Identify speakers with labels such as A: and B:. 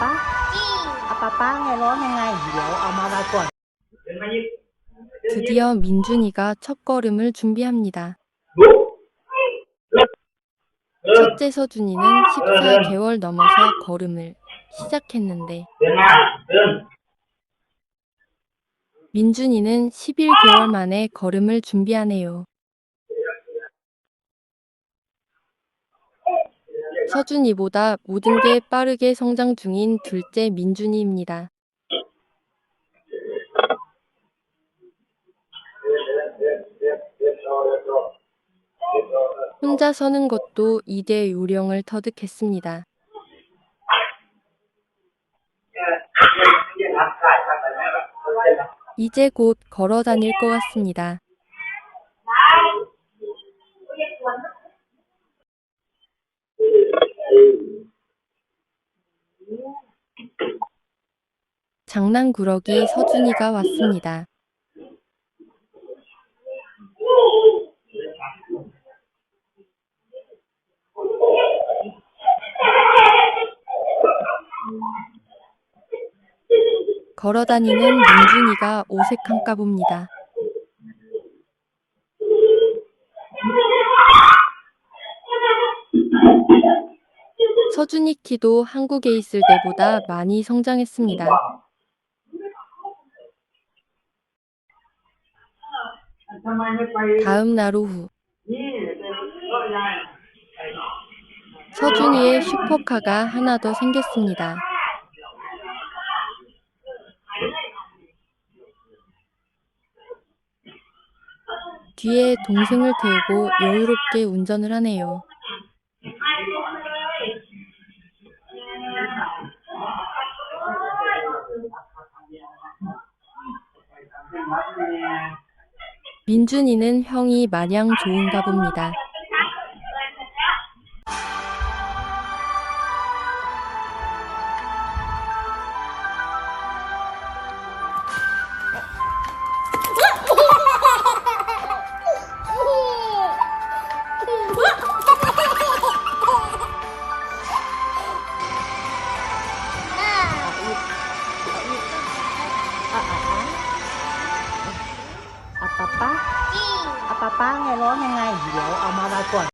A: ป้าอาป้าป้าไงร้องยังไงเดี๋ยวเอามาไว้ก่อน 드디어 민준이가 첫걸음을 준비합니다. 첫째 서준이는 14개월 넘어서 걸음을 시작했는데 민준이는 11개월 만에 걸음을 준비하네요. 서준이보다 모든 게 빠르게 성장 중인 둘째 민준이입니다. 혼자 서는 것도 이제 요령을 터득했습니다. 이제 곧 걸어 다닐 것 같습니다. 장난구러기 서준이가 왔습니다. 걸어 다니는 민준이가 어색한가 봅니다. 서준이 키도 한국에 있을 때보다 많이 성장했습니다.
B: 아,
A: 다음 날 오후
B: 예, 네.
A: 서준이의 슈퍼카가 하나 더 생겼습니다. 뒤에 동생을 태우고 여유롭게 운전을 하네요. 민준이는 형이 마냥 좋은가 봅니다.
C: À, อาป๊าป๊าอาป๊าป๊าไงร้องยังไง เดี๋ยวเอามาไว้ก่อน